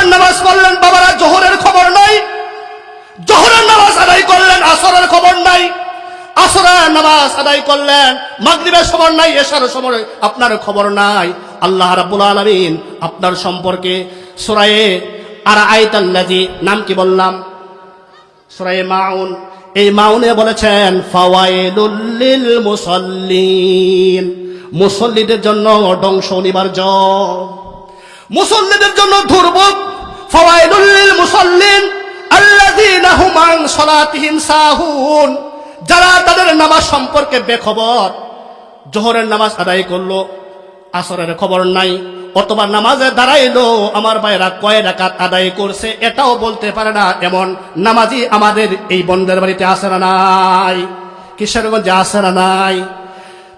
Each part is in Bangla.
আসরের নামাজ পড়লেন, বাবারা, জোহরের খবর নাই। জোহরের নামাজ আদায় করলেন, আসরের খবর নাই। আসরের নামাজ আদায় করলেন, মাগরিবের খবর নাই, এশার সময় আপনার খবর নাই। আল্লাহ রাব্বুল আলামিন আপনার সম্পর্কে সূরায়ে আর নাম কি বললাম? সূরায়ে মাউন। এই মাউনে বলেছেন, ফাওয়াইলুল লিল মুসাল্লিন। মুসল্লিদের জন্য ধ্বংস অনিবার্য। মুসল্লিদের জন্য দুর্ভোগ যারা তাদের নামাজ সম্পর্কে বেখবর, জোহরের নামাজ আদায় করল, আসরের খবর নাই অথবা নামাজে দাঁড়াইলো, আমার ভাইরা কয় রাকাত আদায় করছে এটাও বলতে পারে না, এমন নামাজি আমাদের এই বন্ধের বাড়িতে আসে না নাই, কিশোরগঞ্জে আসে না নাই।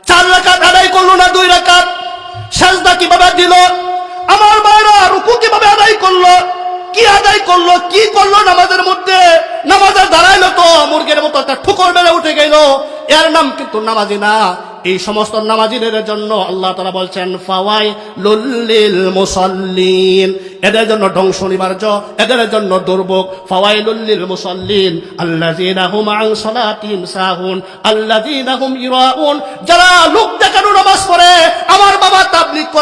চার রাকাত আদায় করল না, দুই রাকাত? সাজদা কীভাবে দিল? আমার ভাইরা রুকু কীভাবে আদায় করল? কি আদায় করল, কি করল নামাজের মধ্যে? নামাজে দাঁড়াইলো তো, মুরগের মতো একটা ঠুকর মেরে উঠে গেল। এর নাম কিন্তু নামাজি না। এই সমস্ত নামাজিদের জন্য আল্লাহ তারা বলছেন ফাওয়াই লুল্লিল মুসল্লিন। এদের জন্য ধ্বংস নিবার্য এদের জন্য দুর্ভোগ। ফাওয়াই লুল্লিল মুসল্লিন, আল্লাযীনা হুম আন সালাতিহিম সাহুন, আল্লাযীনা হুম ইরাউন। যারা লোক দেখানো নামাজ পড়ে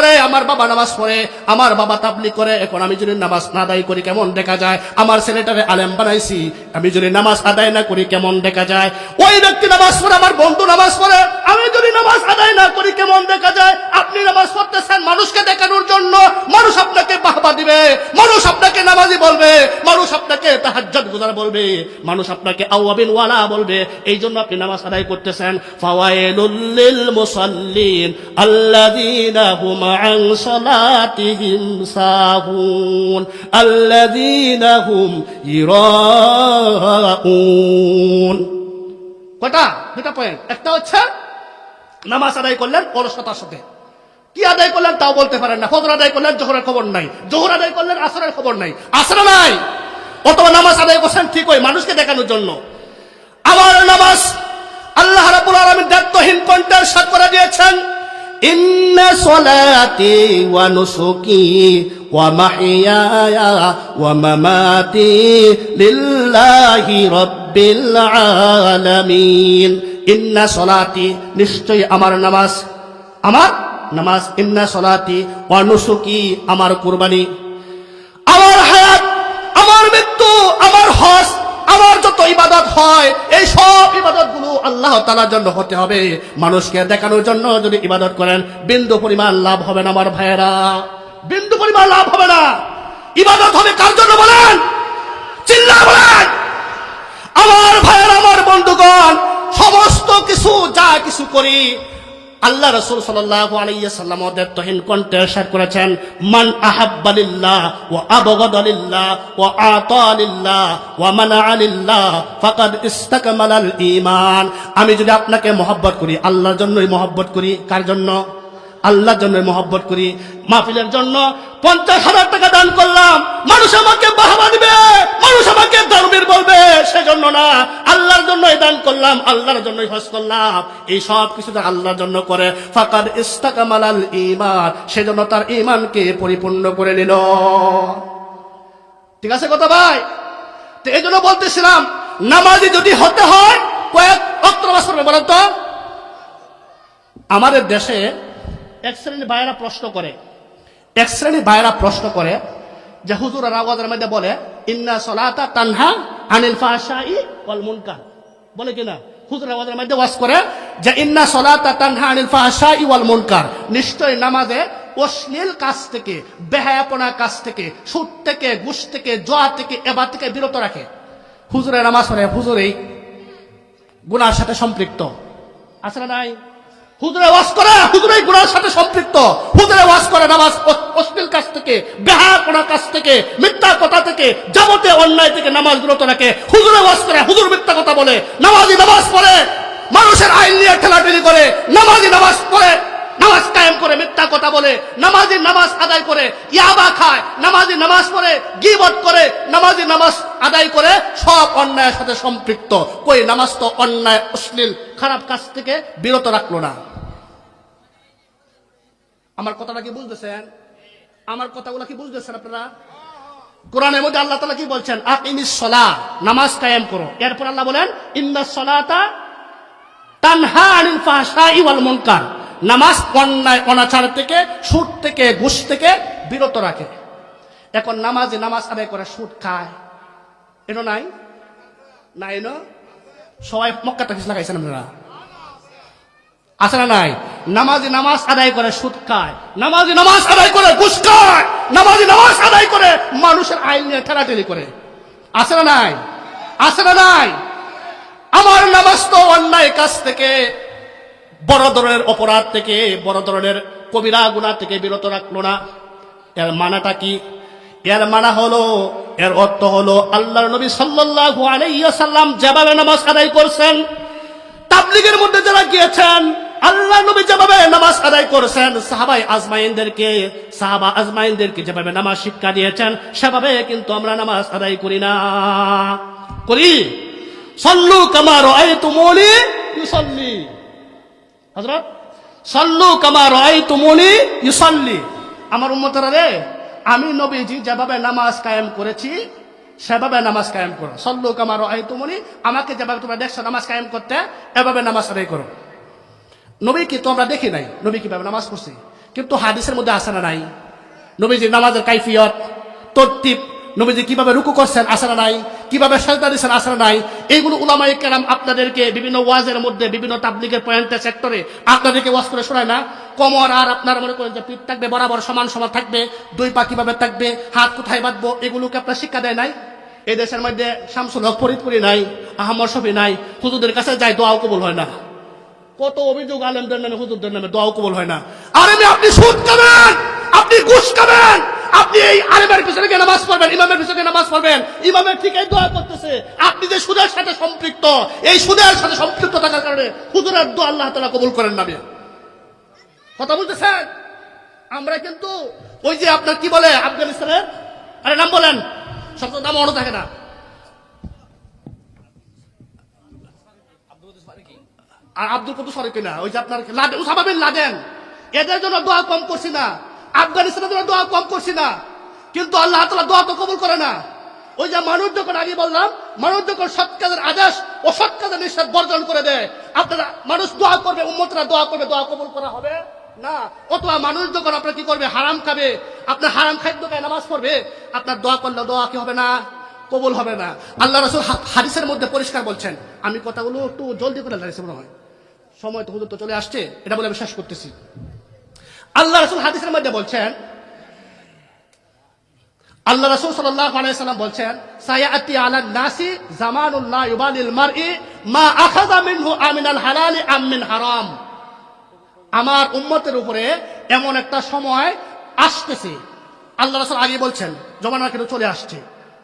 করে আমার বাবা নামাজ পড়ে, আমার বাবা তাবলি করে, এখন আমি যদি নামাজ না আদায় করি কেমন দেখা যায়? আমার ছেলেটারে আলেম বানাইছি, আমি যদি নামাজ আদায় না করি কেমন দেখা যায়? ওই ব্যক্তি নামাজ পড়ে, আমার বন্ধু নামাজ পড়ে, আমি যদি নামাজ আদায় না করি কেমন দেখা যায়? আপনি নামাজ পড়তেছেন মানুষকে দেখানোর জন্য, মানুষ আপনাকে বাহবা দিবে, মানুষ আপনাকে নামাজি বলবে। আপনাকে গুজার বলবে, মানুষ আপনাকে আওয়াবিন ওয়ালা বলবে এই জন্য আপনি নামাজ আদায় করতেছেন। ফাওয়াইলুল লিল মুসাল্লিন, আল্লাযীনা হুম আন সালাতিহিম সাহুন আল্লাযীনা হুম ইরাউন। কটা দুটা পয়েন্ট একটা হচ্ছে, নামাজ আদায় করলেন অলসতার সাথে। কি আদায় করলেন তাও বলতে পারেন না। ফজর আদায় করলেন জোহরের খবর নাই। জোহর আদায় করলেন আসরের খবর নাই। আসরে নাই! অথবা নামাজ আদায় করছেন ঠিক ওই মানুষকে দেখানোর জন্য। আমার নামাজ আল্লাহ রাব্বুল আলামিন দায়িত্বহীন কণ্ঠের সাথ করে দিয়েছেন। সলাতি সলাতি, নিশ্চয়ই আমার নামাজ আমার নামাজ। ইন্না সলাতি ওয়া নুসুকি, আমার কুরবানি আমার হায়াত আমার মৃত্যু আমার হজ আমার যত ইবাদত হয় এই সব ইবাদতগুলো আল্লাহ তালার জন্য হতে হবে। মানুষকে দেখানোর জন্য যদি ইবাদত করেন, বিন্দু পরিমাণ লাভ হবে না আমার ভাইয়েরা। বিন্দু পরিমাণ লাভ হবে না। ইবাদত হবে কার জন্য বলেন? চিল্লা বলেন। আমার ভাইয়ের, আমার বন্ধুগণ, সমস্ত কিছু যা কিছু করি আল্লাহ রসুল সাল্লাল্লাহু আলাইহি সাল্লাম দায়িত্বহীন কণ্ঠে শেয়ার করেছেন, মান আহাব্বালিল্লাহ ও আত ওয়া ও ওয়া মানাআলিল্লাহ ফাকাদ ইস্তাকমালাল ইমান আমি যদি আপনাকে মহব্বত করি, আল্লাহর জন্যই মহব্বত করি, কার জন্য? আল্লাহর জন্য মহব্বত করি। মাহফিলের জন্য পঞ্চাশ হাজার টাকা দান করলাম। মানুষ আমাকে বাহাবা দিবে, মানুষ আমাকে ধর্মের বলবে, সেজন্য না, আল্লাহর জন্যই দান করলাম, আল্লাহর জন্যই হজ করলাম। এই সব কিছু আল্লাহর জন্য করে। ফাকাদ ইস্তাকামালাল ইমান সেজন্য তার ইমানকে পরিপূর্ণ করে নিল। ঠিক আছে কথা ভাই? তো এই জন্য বলতেছিলাম, নামাজি যদি হতে হয়, কয়েক অত্র বছর বলেন তো? আমাদের দেশে এক শ্রেণির ভাইয়েরা প্রশ্ন করে। এক শ্রেণির ভাইয়েরা প্রশ্ন করে যে হুজুর রাওয়াজের মধ্যে বলে, ইন্না সলাতা তানহা আনিল ফাহশাই ওয়াল মুনকার। বলে কিনা? হুজুর রাওয়াজের মধ্যে ওয়াজ করে যে, ইন্না সলাতা তানহা আনিল ফাহশাই ওয়াল মুনকার। নিশ্চয় নামাজে অশ্লীল কাজ থেকে, বেহায়াপনা কাজ থেকে, সুদ থেকে, ঘুষ থেকে, জোয়া থেকে এবার থেকে বিরত রাখে। হুজুরের নামাজ পড়ে, হুজুর এই গুনার সাথে সম্পৃক্ত। আছে নাই? হুজুরে ওয়াজ করে হুজুরে গুনার সাথে সম্পৃক্ত। হুজুরে করে নামাজ অশ্লীল থেকে থেকে, মিথ্যা কথা থেকে, যাবতীয় অন্যায় থেকে নামাজ রাখে। হুজুরে করে, হুজুর মিথ্যা কথা বলে, নামাজি নামাজ পড়ে, মানুষের আইন নিয়ে ঠেলাঠেলি করে, নামাজি নামাজ পড়ে, নামাজ কায়েম করে মিথ্যা কথা বলে, নামাজি নামাজ আদায় করে, ইয়াবা খায়, নামাজি নামাজ পড়ে, গিবত করে, নামাজি নামাজ আদায় করে, সব অন্যায়ের সাথে সম্পৃক্ত। কই, নামাজ তো অন্যায়, অশ্লীল, খারাপ কাজ থেকে বিরত রাখল না। আমার কথাটা কি বুঝতেছেন? আমার কথাগুলো কি বুঝতেছেন আপনারা? কোরআনের মধ্যে আল্লাহ তালা কি বলছেন? আকিমিস সলা নামাজ কায়েম করো। এরপর আল্লাহ বলেন ইন্না সলাতা তানহা নামাজ অনাচার থেকে থেকে থেকে বিরত রাখে। এখন নামাজে নামাজ আদায় করে খায়। নাই? সবাই মক্কা আপনারা। আছে না নাই। নামাজি নামাজ আদায় করে সুদ খায়। নামাজি নামাজ আদায় করে ঘুষ খায়। নামাজি নামাজ আদায় করে মানুষের আইন নিয়ে ঠেলাঠেলি করে। আছে না নাই। আছে না নাই। আমার নামাজ তো অন্যায় কাজ থেকে, বড় ধরনের অপরাধ থেকে, বড় ধরনের কবিরা গুণা থেকে বিরত রাখল না। এর মানাটা কি? এর মানা হলো, এর অর্থ হলো আল্লাহর নবী সাল্লাল্লাহু আলাইহি সাল্লাম যেভাবে নামাজ আদায় করছেন, তাবলিগের মধ্যে যারা গিয়েছেন আল্লাহ নবী যেভাবে নামাজ আদায় করেছেন, সাহাবাই আজমাইনদেরকে, সাহাবা আজমাইনদেরকে যেভাবে নামাজ শিক্ষা দিয়েছেন, সেভাবে কিন্তু আমরা নামাজ আদায় করি না। করি? সল্লু কামার আয় তুমলি ইউসল্লি। হজরত সল্লু কামার আই তুমনি ইউসল্লি। আমার উম্মতরা রে, আমি নবীজি যেভাবে নামাজ কায়েম করেছি, সেভাবে নামাজ কায়েম করো। সল্লু কামার আই তুমনি আমাকে যেভাবে তোমরা দেখছ নামাজ কায়েম করতে, এভাবে নামাজ আদায় করো। নবী কি তো আমরা দেখি নাই। নবী কীভাবে নামাজ পড়ছে? কিন্তু হাদিসের মধ্যে আসে না নাই? নবীজি নামাজের কাইফিয়ত, তরতিব, নবীজি কীভাবে রুকু করছেন আসরা নাই? কীভাবে সাজদা দিচ্ছেন আসরা নাই? এইগুলো উলামাই কেরাম আপনাদেরকে বিভিন্ন ওয়াজের মধ্যে, বিভিন্ন তাবলিগের পয়েন্টে, সেক্টরে আপনাদেরকে ওয়াজ করে শোনায় না? কমর আর আপনার মনে করেন যে পিঠ থাকবে, বরাবর সমান সমান থাকবে, দুই পা কীভাবে থাকবে, হাত কোথায় বাঁধবো, এগুলোকে আপনার শিক্ষা দেয় নাই? এই দেশের মধ্যে শামসুল হক ফরিদপুরি নাই, আহমদ শফি নাই, হুজুরদের কাছে যায়, দোয়াও কবুল হয় না। কত অভিযোগ আলেমদের নামে, হুজুরদের নামে দোয়াও কবুল হয় না। আরে আপনি সুদ খাবেন, আপনি ঘুষ খাবেন, আপনি এই আলেমের পিছনে গিয়ে নামাজ পড়বেন, ইমামের পিছনে নামাজ পড়বেন। ইমামের ঠিক এই দোয়া করতেছে, আপনি যে সুদের সাথে সম্পৃক্ত, এই সুদের সাথে সম্পৃক্ত থাকার কারণে হুজুরের দোয়া আল্লাহ তালা কবুল করেন না কথা বলতেছেন? আমরা কিন্তু ওই যে আপনার কি বলে, আফগানিস্তানের? আরে নাম বলেন সব নাম মনে থাকে না। আর আব্দুল কদুস সরে কিনা ওই যে আপনার লাদেন, উসামা বিন লাদেন। এদের জন্য দোয়া কম করছি না। আফগানিস্তানের জন্য দোয়া কম করছি না। কিন্তু আল্লাহ তালা দোয়া তো কবুল করে না। ওই যে মানুষ যখন আগে বললাম, মানুষ যখন সৎ কাজের আদেশ ও সৎ কাজের নিঃশ্বাস বর্জন করে দেয়, আপনারা মানুষ দোয়া করবে, উম্মতরা দোয়া করবে, দোয়া কবুল করা হবে? না। অথবা মানুষ যখন আপনার কি করবে, হারাম খাবে, আপনার হারাম খাদ্য খায়, নামাজ পড়বে, আপনার দোয়া করলে দোয়া কি হবে না? কবুল হবে না। আল্লাহ রসুল হাদিসের মধ্যে পরিষ্কার বলছেন। আমি কথাগুলো একটু জলদি করে লাগছে মনে হয়। সময় তো হুজুর তো চলে আসছে, এটা বলে আমি শেষ করতেছি। আল্লাহ রসুল হাদিসের মধ্যে বলছেন, আল্লাহ রসুল সাল্লাহ আলাইসাল্লাম বলছেন, সায়াতি আলা নাসি জামানুল্লাহ ইউবালিল মারই মা আখাযা মিনহু আমিনাল মিন হারাম। আমার উম্মতের উপরে এমন একটা সময় আসতেছে। আল্লাহ রসুল আগে বলছেন জমানা কিন্তু চলে আসছে।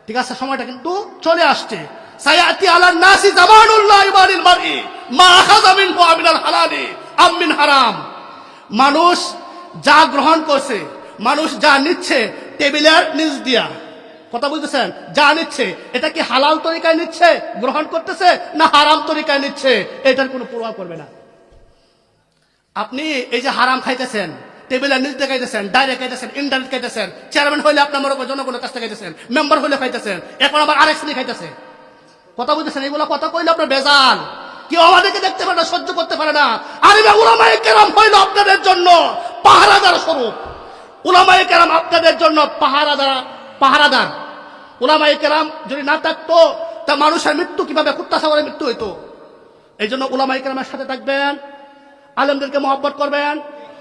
ঠিক আছে, সময়টা কিন্তু চলে আসছে। সায়াতি আলা নাসি জামানুল্লাহ ইউবালিল মারই। মা আখাযা মিনহু আমিনাল হালালি, আম হারাম। মানুষ যা গ্রহণ করছে, মানুষ যা নিচ্ছে টেবিলের নিচ দিয়া। কথা বুঝতেছেন? যা নিচ্ছে, এটা কি হালাল তরিকায় নিচ্ছে, গ্রহণ করতেছে, না হারাম তরিকায় নিচ্ছে? এটার কোনো প্রভাব করবে না। আপনি এই যে হারাম খাইতেছেন টেবিলের নিচ দিয়ে খাইতেছেন ডাইরেক্ট খাইতেছেন ইনডাইরেক্ট খাইতেছেন, চেয়ারম্যান হইলে আপনার জনগণের কাছ থেকে খাইতেছেন, মেম্বার হইলে খাইতেছেন, এখন আবার আরেক শ্রেণি খাইতেছে। কথা বুঝতেছেন এগুলো কথা কইলে আপনার বেজাল। কেউ আমাদেরকে দেখতে পারে না, সহ্য করতে পারে না। আরে বা উলামায়ে কেরাম হইল আপনাদের জন্য পাহারাদার স্বরূপ। উলামায়ে কেরাম আপনাদের জন্য পাহারাদার পাহারাদার। উলামায়ে কেরাম যদি না থাকতো, তা মানুষের মৃত্যু কীভাবে কুত্তা সাগরের মৃত্যু হইতো? এই জন্য উলামায়ে কেরামের সাথে থাকবেন, আলেমদেরকে মহব্বত করবেন